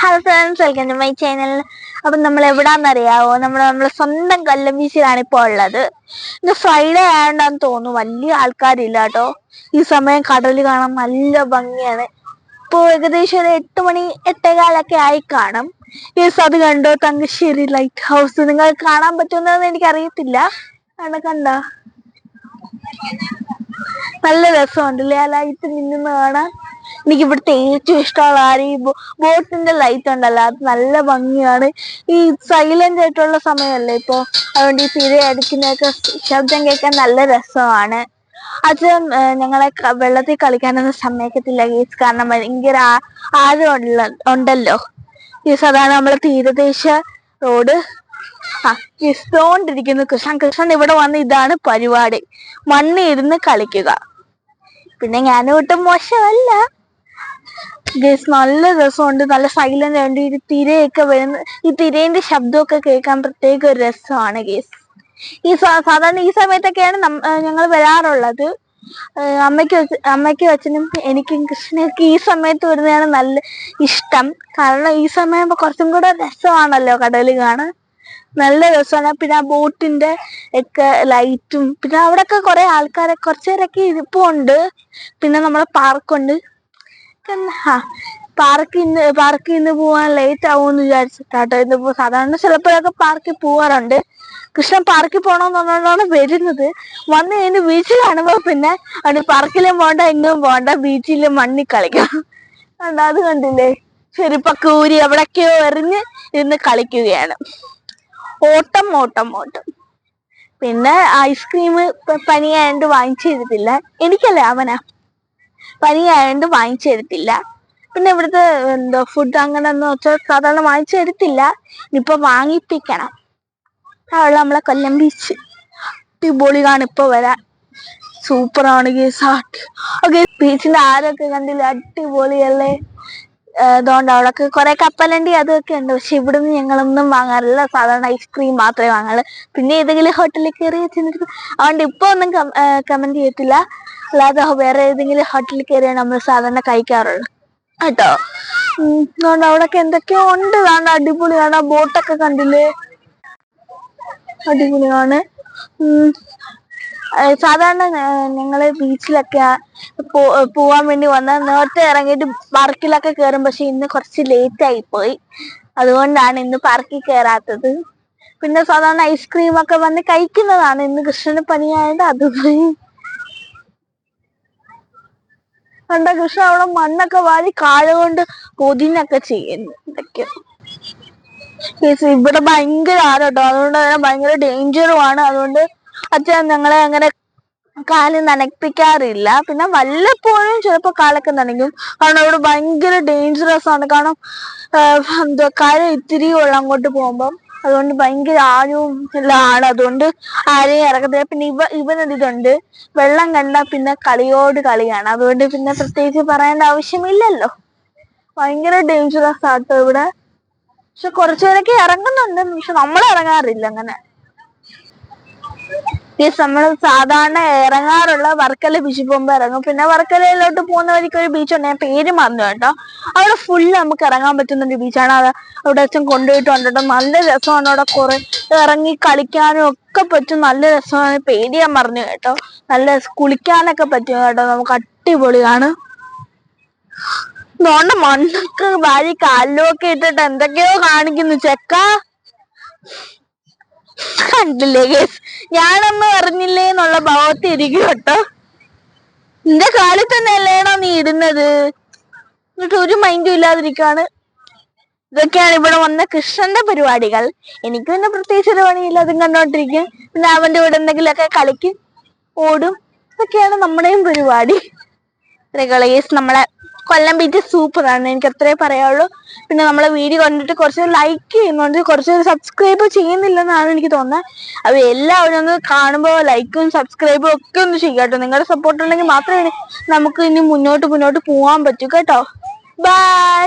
Hello friends welcome to my channel അപ്പം നമ്മൾ എവിടാന്നറിയാവോ നമ്മൾ നമ്മളെ സ്വന്തം കൊല്ലം ബീച്ചിലാണ് ഇപ്പോൾ ഉള്ളത്. ഇന്ന് ഫ്രൈഡേ ആയതുകൊണ്ടാന്ന് തോന്നുന്നു. വലിയ ആൾക്കാരില്ല കേട്ടോ. ഈ സമയം കടൽ കാണാൻ നല്ല ഭംഗിയാണ്. ഇപ്പോൾ ഏകദേശം ഒരു എട്ട് മണി എട്ടേകാലൊക്കെ ആയി കാണും. യെസ് അത് കണ്ടോ? തങ്കശ്ശേരി ലൈറ്റ് ഹൗസ് നിങ്ങൾ കാണാൻ പറ്റുന്നതെന്ന് എനിക്ക് അറിയത്തില്ല കണ്ട? കണ്ട നല്ല രസമുണ്ടല്ലേ? ആ ലൈറ്റ് മിന്നുന്ന കാണാൻ എനിക്ക് ഇവിടുത്തെ ഏറ്റവും ഇഷ്ടമുള്ള ആരെയും ബോട്ടിന്റെ ലൈറ്റ് ഉണ്ടല്ലോ അത് നല്ല ഭംഗിയാണ്. ഈ സൈലന്റ് ആയിട്ടുള്ള സമയമല്ലേ ഇപ്പോ? അതുകൊണ്ട് ഈ തിര അടിക്കുന്നതൊക്കെ ശബ്ദം കേൾക്കാൻ നല്ല രസമാണ്. അച്ഛൻ ഞങ്ങളെ വെള്ളത്തിൽ കളിക്കാനൊന്നും സമ്മതിക്കത്തില്ല ഗീസ്. കാരണം ഭയങ്കര ആഴം ഉണ്ടല്ലോ. ഗീസ് അതാണ് നമ്മളെ തീരദേശ റോഡ്. ആ കിസ്തോണ്ടിരിക്കുന്നു കൃഷ്ണൻ കൃഷ്ണൻ ഇവിടെ വന്ന് ഇതാണ് പരിപാടി. മണ്ണിരുന്ന് കളിക്കുക. പിന്നെ ഞാനും ഒട്ടും മോശമല്ല. ഗേസ് നല്ല രസമുണ്ട്. നല്ല സൈലന്റ് ആയതുകൊണ്ട് ഈ തിരയൊക്കെ വരുന്ന ഈ തിരേന്റെ ശബ്ദമൊക്കെ കേൾക്കാൻ പ്രത്യേക ഒരു രസമാണ് ഗേസ്. ഈ സാധാരണ ഈ സമയത്തൊക്കെയാണ് ഞങ്ങൾ വരാറുള്ളത്. അമ്മയ്ക്ക് അമ്മയ്ക്ക് അച്ഛനും എനിക്കും കൃഷ്ണനൊക്കെ ഈ സമയത്ത് വരുന്നതാണ് നല്ല ഇഷ്ടം. കാരണം ഈ സമയം കുറച്ചും കൂടെ രസമാണല്ലോ കടൽ കാണാൻ നല്ല രസമാണ്. പിന്നെ ആ ബോട്ടിന്റെ ഒക്കെ ലൈറ്റും പിന്നെ അവിടെയൊക്കെ കുറെ ആൾക്കാരെ കുറച്ചു പേരൊക്കെ ഇരിപ്പുണ്ട്. പിന്നെ നമ്മളെ പാർക്കുണ്ട്. പാർക്കിൽ നിന്ന് പാർക്കിൽ നിന്ന് പോവാൻ ലേറ്റ് ആവുമെന്ന് വിചാരിച്ചിട്ടാട്ടോ ഇന്ന് സാധാരണ ചിലപ്പോഴൊക്കെ പാർക്കിൽ പോവാറുണ്ട്. കൃഷ്ണൻ പാർക്കിൽ പോകണമെന്ന് പറഞ്ഞുകൊണ്ടാണ് വരുന്നത്. വന്ന് കഴിഞ്ഞ് ബീച്ചിൽ കാണുമ്പോ പിന്നെ അവിടെ പാർക്കിലും പോകണ്ട എങ്ങും പോകണ്ട ബീച്ചിൽ മണ്ണിൽ കളിക്കാം കണ്ടോ? അത് കണ്ടില്ലേ? ചെരുപ്പൊക്കെ ഊരി എവിടൊക്കെയോ എറിഞ്ഞ് ഇരുന്ന് കളിക്കുകയാണ്. ഓട്ടം ഓട്ടം ഓട്ടം. പിന്നെ ഐസ്ക്രീം പനിയായോണ്ട് വാങ്ങിച്ചു തരത്തില്ല എനിക്കല്ല അവനാ? പനിയായോണ്ട് വാങ്ങിച്ചു തരത്തില്ല പിന്നെ ഇവിടുത്തെ എന്തോ ഫുഡ് അങ്ങനെ എന്ന് വെച്ചാൽ സാധാരണ വാങ്ങിച്ചു തരത്തില്ല ഇനിയിപ്പോ വാങ്ങിപ്പിക്കണം. അവിടെ നമ്മളെ കൊല്ലം ബീച്ച് അടിപൊളിയാണ് കാണിപ്പോ വരാൻ. സൂപ്പറാണ് ഗേസ് ഓക്കെ ബീച്ചിന്റെ ആരൊക്കെ കണ്ടില്ല? അടിപൊളിയല്ലേ? ഏഹ് അവിടെ കുറെ കപ്പലണ്ടി അതൊക്കെ ഉണ്ട്. പക്ഷെ ഇവിടുന്ന് ഞങ്ങളൊന്നും വാങ്ങാറില്ല. സാധാരണ ഐസ്ക്രീം മാത്രമേ വാങ്ങാറുള്ളൂ പിന്നെ ഏതെങ്കിലും ഹോട്ടലിൽ കയറി ചെന്നിട്ട് അതുകൊണ്ട് ഇപ്പൊ ഒന്നും കമന്റ് ചെയ്യത്തില്ല അല്ലാതെ വേറെ ഏതെങ്കിലും ഹോട്ടലിൽ കയറിയാണ് നമ്മൾ സാധാരണ കഴിക്കാറുള്ളത്. കേട്ടോ? അതുകൊണ്ട് അവിടൊക്കെ എന്തൊക്കെയോ ഉണ്ട്. വേണ്ട അടിപൊളിയാണ്. ബോട്ടൊക്കെ കണ്ടില്ലേ? അടിപൊളിയാണ്. സാധാരണ ഞങ്ങൾ ബീച്ചിലൊക്കെ പോവാൻ വേണ്ടി വന്നാൽ നേരത്തെ ഇറങ്ങിയിട്ട് പാർക്കിലൊക്കെ കയറും പക്ഷെ ഇന്ന് കുറച്ച് ലേറ്റ് ആയി പോയി. അതുകൊണ്ടാണ് ഇന്ന് പാർക്കിൽ കയറാത്തത് പിന്നെ സാധാരണ ഐസ്ക്രീം ഒക്കെ വന്ന് കഴിക്കുന്നതാണ്. ഇന്ന് കൃഷ്ണന് പനിയായത് അത് പോയി കണ്ട കൃഷ്ണ അവിടെ മണ്ണൊക്കെ വാരി കാല കൊണ്ട് പൊതിനൊക്കെ ചെയ്യുന്നു ഇതൊക്കെ ഇവിടെ ഭയങ്കര ആരോട്ടോ. അതുകൊണ്ട് തന്നെ ഭയങ്കര ഡേഞ്ചറുമാണ് അതുകൊണ്ട് അച്ഛൻ ഞങ്ങളെ അങ്ങനെ കാൽ നനപ്പിക്കാറില്ല പിന്നെ വല്ലപ്പോഴും ചിലപ്പോ കാലൊക്കെ നനയ്ക്കും. കാരണം അവിടെ ഭയങ്കര ഡേഞ്ചറസ് ആണ്. കാരണം എന്താ കര ഇത്തിരി ഉള്ള അങ്ങോട്ട് പോകുമ്പം അതുകൊണ്ട് ഭയങ്കര ആഴവും എല്ലാം ആണ് അതുകൊണ്ട് ആരെയും ഇറക്കത്തില്ല. പിന്നെ ഇവ ഇവനൊരിതുണ്ട് വെള്ളം കണ്ടാ പിന്നെ കളിയോട് കളിയാണ്. അതുകൊണ്ട് പിന്നെ പ്രത്യേകിച്ച് പറയേണ്ട ആവശ്യമില്ലല്ലോ. ഭയങ്കര ഡേഞ്ചറസ് ആട്ടോ ഇവിടെ. പക്ഷെ കുറച്ചുപേരൊക്കെ ഇറങ്ങുന്നുണ്ട്. പക്ഷെ നമ്മൾ ഇറങ്ങാറില്ല അങ്ങനെ. യെസ് നമ്മൾ സാധാരണ ഇറങ്ങാറുള്ള വർക്കല ബീച്ചിൽ പോകുമ്പോൾ ഇറങ്ങും. പിന്നെ വർക്കലയിലോട്ട് പോകുന്ന വഴിക്ക് ഒരു ബീച്ച് ഉണ്ട്. ഞാൻ പേര് മറന്നു കേട്ടോ. അവിടെ ഫുള്ള് നമുക്ക് ഇറങ്ങാൻ പറ്റുന്ന ഒരു ബീച്ചാണ് അത് അവിടെ അച്ഛൻ കൊണ്ടുപോയിട്ടുണ്ട് കേട്ടോ നല്ല രസമാണ് അവിടെ കുറെ ഇറങ്ങി കളിക്കാനും ഒക്കെ പറ്റും. നല്ല രസമാണ്. പേര് ഞാൻ മറന്നു കേട്ടോ. നല്ല കുളിക്കാനൊക്കെ പറ്റും കേട്ടോ. നമുക്ക് അടിപൊളിയാണ്. നോണ്ട മണ്ണൊക്കെ വാരി കാലിലൊക്കെ ഇട്ടിട്ട് എന്തൊക്കെയോ കാണിക്കുന്നു. ചെക്ക. കണ്ടില്ലേ ഗേസ്? ഞാനൊന്നും അറിഞ്ഞില്ലേ എന്നുള്ള ഭാവത്തിൽ ഇരിക്കും കേട്ടോ. നിന്റെ കാലിൽ തന്നെ അല്ലേണോ നീ ഇടുന്നത്? എന്നിട്ട് ഒരു മൈൻഡും ഇല്ലാതിരിക്കാണ്. ഇതൊക്കെയാണ് ഇവിടെ വന്ന കൃഷ്ണന്റെ പരിപാടികൾ. എനിക്ക് പിന്നെ പ്രത്യേകിച്ച് ഒരു പണിയില്ല അതും കണ്ടോണ്ടിരിക്കും. പിന്നെ അവന്റെ കൂടെ എന്തെങ്കിലുമൊക്കെ കളിക്കും ഓടും. ഇതൊക്കെയാണ് നമ്മുടെയും പരിപാടി. ഗളേസ് നമ്മളെ കൊല്ലം ബീച്ച് സൂപ്പറാണ് എനിക്ക് അത്രേ പറയാവുള്ളൂ പിന്നെ നമ്മളെ വീഡിയോ കണ്ടിട്ട് കുറച്ച് ലൈക്ക് ചെയ്യുന്നുണ്ട്. കുറച്ച് സബ്സ്ക്രൈബ് ചെയ്യുന്നില്ലെന്നാണ് എനിക്ക് തോന്നുന്നത് അത് എല്ലാവരും ഒന്ന് കാണുമ്പോൾ ലൈക്കും സബ്സ്ക്രൈബും ഒക്കെ ഒന്ന് ചെയ്യുക കേട്ടോ. നിങ്ങളുടെ സപ്പോർട്ട് ഉണ്ടെങ്കിൽ മാത്രമേ നമുക്ക് ഇനി മുന്നോട്ട് മുന്നോട്ട് പോകാൻ പറ്റൂ കേട്ടോ. ബൈ